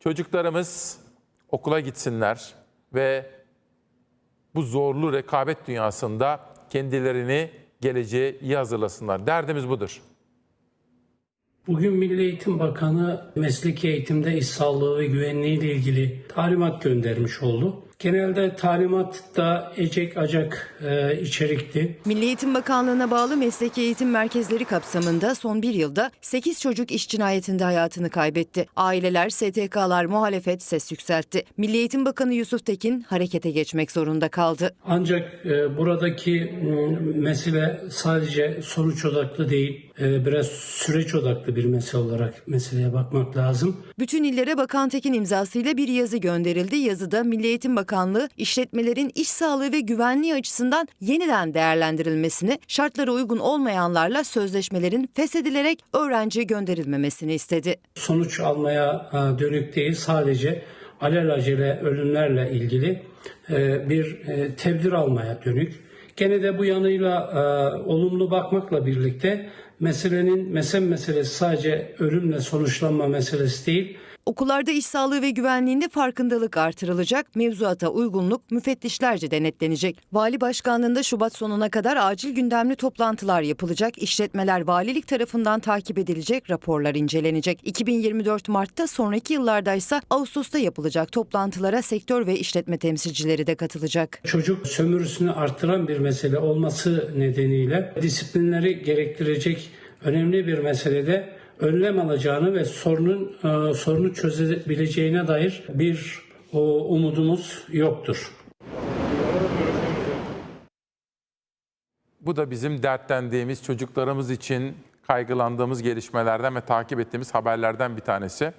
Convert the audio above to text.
Çocuklarımız okula gitsinler ve bu zorlu rekabet dünyasında kendilerini geleceğe iyi hazırlasınlar. Derdimiz budur. Bugün Milli Eğitim Bakanı mesleki eğitimde iş sağlığı ve güvenliği ile ilgili talimat göndermiş oldu. Genelde talimat da ecek acak e, içerikti. Milli Eğitim Bakanlığı'na bağlı mesleki eğitim merkezleri kapsamında son bir yılda 8 çocuk iş cinayetinde hayatını kaybetti. Aileler, STK'lar, muhalefet ses yükseltti. Milli Eğitim Bakanı Yusuf Tekin harekete geçmek zorunda kaldı. Ancak e, buradaki mesele sadece sonuç odaklı değil, e, biraz süreç odaklı bir mesele olarak meseleye bakmak lazım. Bütün illere Bakan Tekin imzasıyla bir yazı gönderildi. Yazıda Milli Eğitim Bakanlığı işletmelerin iş sağlığı ve güvenliği açısından yeniden değerlendirilmesini, şartlara uygun olmayanlarla sözleşmelerin feshedilerek öğrenci gönderilmemesini istedi. sonuç almaya e, dönük değil sadece alelacele ölümlerle ilgili e, bir e, tedbir almaya dönük. Gene de bu yanıyla e, olumlu bakmakla birlikte meselenin mesem meselesi sadece ölümle sonuçlanma meselesi değil, Okullarda iş sağlığı ve güvenliğinde farkındalık artırılacak, mevzuata uygunluk müfettişlerce denetlenecek. Vali başkanlığında Şubat sonuna kadar acil gündemli toplantılar yapılacak, işletmeler valilik tarafından takip edilecek, raporlar incelenecek. 2024 Mart'ta sonraki yıllarda ise Ağustos'ta yapılacak toplantılara sektör ve işletme temsilcileri de katılacak. çocuk sömürüsünü artıran bir mesele olması nedeniyle disiplinleri gerektirecek önemli bir meselede önlem alacağını ve sorunun e, sorunu çözebileceğine dair bir o, umudumuz yoktur. Bu da bizim dertlendiğimiz, çocuklarımız için kaygılandığımız gelişmelerden ve takip ettiğimiz haberlerden bir tanesi.